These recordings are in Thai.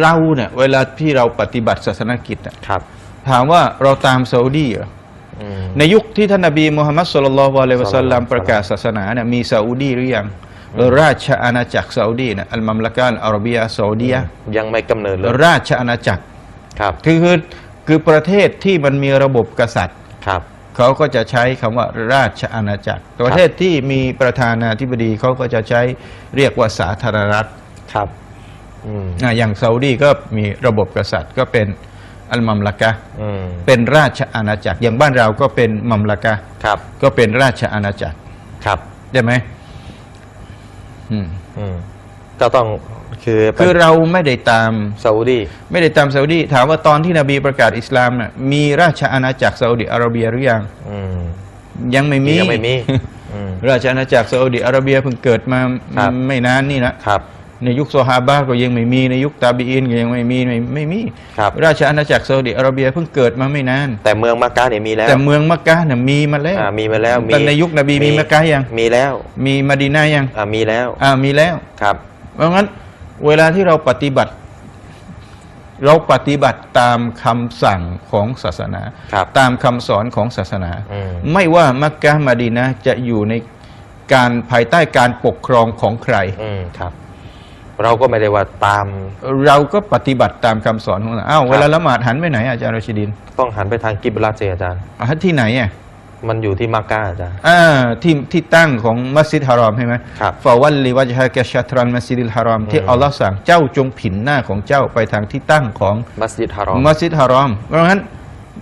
เราเนี่ยเวลาที่เราปฏิบัติศาสนกิจอะครับ ถามว่าเราตามซาอุดีเหรออืม ในยุคที่ท่านนบีมูฮัมมัดสุลลัลลอฮุอะลัยฮิวะสัลลัมศ็อลลัลลอฮุประกาศศาสนาเนี่ยมีซาอุดีหรือยังราชอาณาจักรซาอุดีเนี่ยอัลมัมละกานอาระเบียซาอุดียะห์ยังไม่กำเนิดเลยราชอาณาจักร ครับคือคือคือประเทศที่มันมีระบบกษัตริย์ ครับ เขาก็จะใช้คำว่าราชอาณาจักร ประเทศที่มีประธานาธิบดีเขาก็จะใช้เรียกว่าสาธารณรัฐ ครับ อืมอะอย่างซาอุดีก็มีระบบกษัตริย์ก็เป็นอัลมัมละกะห์อืมเป็นราชอาณาจักร อย่างบ้านเราก็เป็นมัมละกะห์ครับ ก็เป็นราชอาณาจักรครับได้ไหมอืมอืมก็ต้องคือเป็นคือเราไม่ได้ตามซาอุดีไม่ได้ตามซาอุดีถามว่าตอนที่นบีประกาศอิสลามน่ะมีราชอาณาจักรซาอุดิอาระเบียหรือยังอืมยังไม่มียังไม่มีอืมราชอาณาจักรซาอุดิอาระเบียเพิ่งเกิดมาครับไม่นานนี่นะครับ ในยุคโซฮาบะห์ก็ยังไม่มีในยุคตาบีอินก็ยังไม่มีไม่ไม่มี ครับ ราชอาณาจักรซาอุดิอาระเบียเพิ่งเกิดมาไม่นาน แต่เมืองมักกะเนี่ยมีแล้วแต่เมืองมักกะห์เนี่ยมีมาแล้วอ่ามีมาแล้วแต่ในยุคนบีมีมักกะห์ยังมีแล้วมีมะดีนายังอ่ามีแล้วอ่ามีแล้วครับ เพราะงั้นเวลาที่เราปฏิบัติ เราปฏิบัติตามคำสั่งของศาสนาครับตามคำสอนของศาสนาอืมไม่ว่ามักกะห์มาดีนะห์จะอยู่ในการภายใต้การปกครองของใครอืมครับ เราก็ไม่ได้ว่าตามเราก็ปฏิบัติตามคำสอนของเราอ้าวเวลาละหมาดหันไปไหนอาจารย์รชิดินต้องหันไปทางกิบลัตเจอาจารย์ อะที่ไหนอะมันอยู่ที่มักกะอาจารย์ อ่าที่ที่ตั้งของมัสยิดฮารอมใช่ไหมครับฟาวัลลิวัจฮะกะชัตรันมัสยิดิลฮารอมที่อืม อัลลอฮ์สั่งเจ้าจงผินหน้าของเจ้าไปทางที่ตั้งของ มัสยิดฮารอม มัสยิดฮารอม เพราะงั้น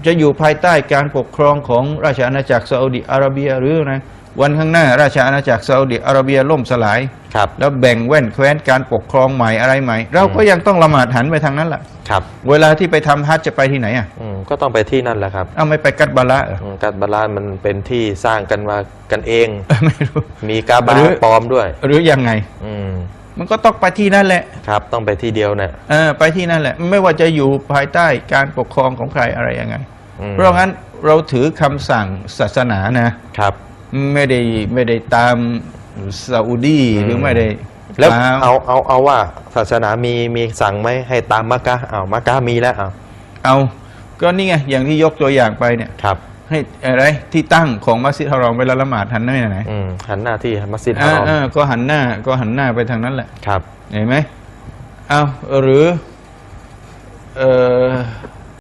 จะอยู่ภายใต้การปกครองของราชอาณาจักรซาอุดิอาระเบียหรือนะ วันข้างหน้าราชอาณาจักรซาอุดิอาระเบียล่มสลาย ครับ แล้วแบ่งแว่นแคว้นการปกครองใหม่อะไรใหม่ เราก็ยังต้องละหมาดหันไปทางนั้นแหละครับเวลาที่ไปทำฮัจญ์จะไปที่ไหนอะอืมก็ต้องไปที่นั่นแหละครับเอาไม่ไปกัดบาละเหรออืมการบาลานมันเป็นที่สร้างกันมากันเอง ไม่รู้ มีกาบาหรือปลอมด้วย หรือยังไง อืมมันก็ต้องไปที่นั่นแหละครับต้องไปที่เดียวเนี่ยเออไปที่นั่นแหละ ไม่ว่าจะอยู่ภายใต้การปกครองของใครอะไรยังไง อืมเพราะงั้นเราถือคำสั่งศาสนานะ ครับ ไม่ได้ไม่ได้ตามซาอุดีอืมหรือไม่ได้แล้วตามเอาเอาเอาว่าศาสนามีมีสั่งไหมให้ตามมักกะเอามักกะมีแล้วเอาเอาก็นี่ไงอย่างที่ยกตัวอย่างไปเนี่ยครับ ให้อะไรที่ตั้งของมัสยิดฮารอมเวลาละหมาดหันหน้าไปไหนอืมหันหน้าที่มัสยิดฮาอ่ารอมอ่าก็หันหน้าก็หันหน้าไปทางนั้นแหละครับ เห็นไหมเอาหรือเออ